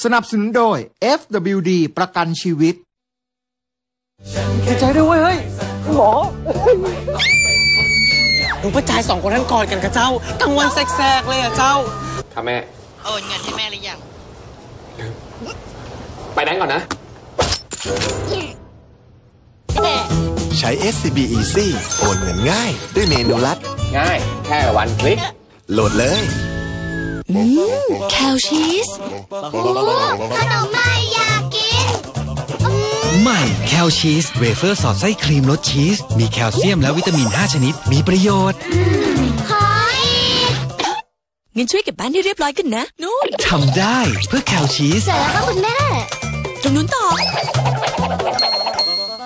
สนับสนุนโดย FWD ประกันชีวิตดีใจด้วยเวยเฮ้ยหมอดูผู้ชายสองคนนั้นกอดกันกับเจ้ากลางวันแสกๆเลยอะเจ้าค่ะแม่ โอนเงินให้แม่หรือยัง ไปนั้นก่อนนะ ใช้ SCB Easy โอนเงินง่าย ด้วยเมนูลัด ง่าย แค่วันคลิก โหลดเลย แคลชีสขนมไม่อยากกิน ใหม่แคลชีสเวเฟอร์สอดไส้ครีมรสชีส มีแคลเซียมและวิตามิน 5 ชนิด มีประโยชน์ ขออีกงั้นช่วยเก็บบ้านให้เรียบร้อยกันนะนู้นทำได้เพื่อแคลชีสเสร็จแล้วครับคุณแม่ ตรงนู้นต่อ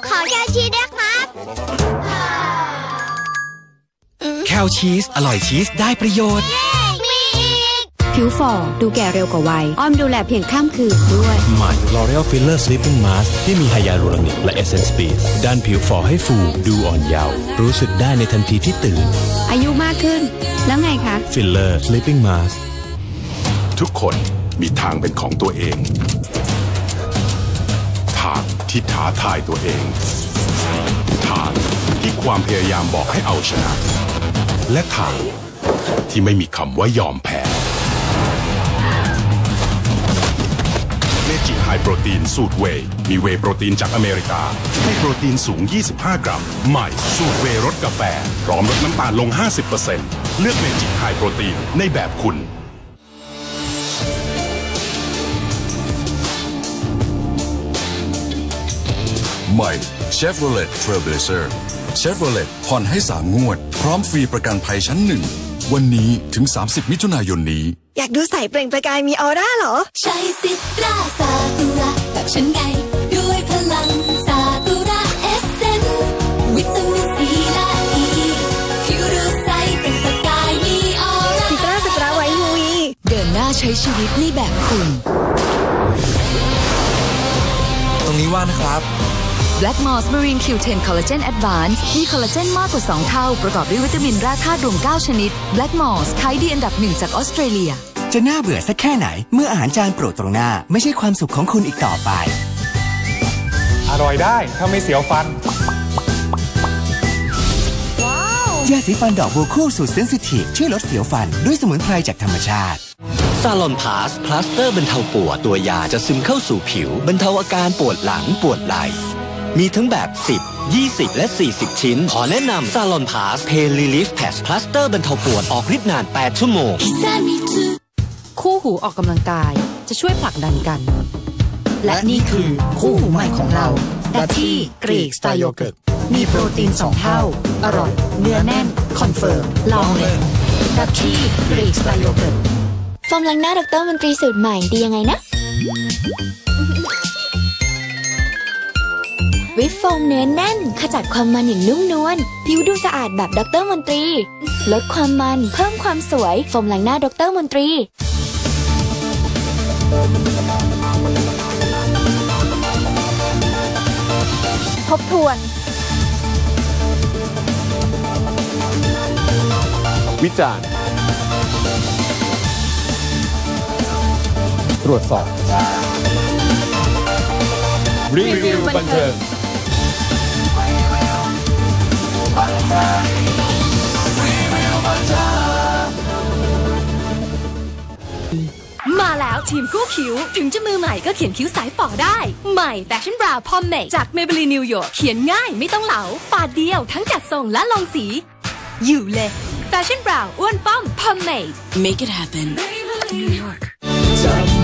ขอแค่ชีสด้วยครับแคลชีสอร่อยชีสได้ประโยชน์มีอีก ผิวฝ่อดูแก่เร็วกว่าวัย อ้อมดูแลเพียงข้ามคืนด้วย ใหม่ L'Oreal Filler Sleeping Mask ที่มีไฮยาลูรอนิกและ Essence Beads ด้านผิวฝ่อให้ฟูดูอ่อนเยาว์รู้สึกได้ในทันทีที่ตื่น อายุมากขึ้น แล้วไงคะ Filler Sleeping Mask ทุกคนมีทางเป็นของตัวเอง ทางที่ท้าทายตัวเอง ทางที่ความพยายามบอกให้เอาชนะ และทางที่ไม่มีคำว่ายอมแพ้ โปรตีนสูตรเวย์มีเวย์โปรตีนจากอเมริกา ให้โปรตีนสูง 25 กรัม ใหม่สูตรเวย์รสกาแฟ พร้อมลดน้ำตาลลง 50%เลือกเมจิไฮโปรตีนในแบบคุณใหม่ Chevrolet Trailblazer Chevrolet ผ่อนให้3งวด พร้อมฟรีประกันภัยชั้นหนึ่ง วันนี้ถึง 30 มิถุนายนนี้ อยากดูใสเปล่งประกายมีออร่าเหรอ ใช้สิตราซากุระแบบฉันไง ด้วยพลังซากุระเอเซนวิตามินซีและอีผิวดูใสเปล่งประกายมีออร่าสิตราสตราไวท์ยูวีเดินหน้าใช้ชีวิตในแบบคุณ ตรงนี้ว่างนะครับ Black Moss Marine Q10 Collagen Advance มีคอลลาเจนมากกว่า 2 เท่า ประกอบด้วยวิตามินแร่ธาตุรวม 9 ชนิด Black Moss ขายดีอันดับหนึ่งจากออสเตรเลีย จะน่าเบื่อสักแค่ไหน เมื่ออาหารจานโปรดตรงหน้า ไม่ใช่ความสุขของคุณอีกต่อไป อร่อยได้ถ้าไม่เสียวฟันยาสีฟันดอกบัวคู่สูตรเซนซิทีฟช่วยลดเสียวฟันด้วยสมุนไพรจากธรรมชาติซาลอนพาสพลาสเตอร์บรรเทาปวดตัวยาจะซึมเข้าสู่ผิว บรรเทาอาการปวดหลังปวดไหล่ มีทั้งแบบ 10 20 และ 40 ชิ้น ขอแนะนำซาลอนพาสเพนรีลิฟแพสพลาสเตอร์บรรเทาปวดออกฤทธิ์นาน 8 ชั่วโมง คู่หูออกกำลังกายจะช่วยผลักดันกัน และนี่คือคู่หูใหม่ของเราดัชชี่กรีกสไตล์โยเกิร์ตมีโปรตีน 2 เท่า อร่อย เนื้อแน่น คอนเฟิร์ม ลองเลยดัชชี่กรีกสไตล์โยเกิร์ตฟอร์มล้างหน้าดรมนตรีสูตรใหม่ดียังไงนะ วิปโฟมเนื้อแน่น ขจัดความมันอย่างนุ่มนวลผิวดูสะอาดแบบดรมนตรี ลดความมันเพิ่มความสวย โฟมล้างหน้าดรมนตรี ทบทวน วิจารณ์ ตรวจสอบ รีวิวบันเทิง มาแล้วทีมกู้คิ้ว ถึงจะมือใหม่ก็เขียนคิ้วสายฝ่อได้ ใหม่ Fashion Brow Pomade จาก Maybelline New York เขียนง่ายไม่ต้องเหลาปาดเดียวทั้งจัดทรงและลงสี อยู่เลย Fashion Brow อ้วนป้อม Pomade Make it happen จับมือกับเธอ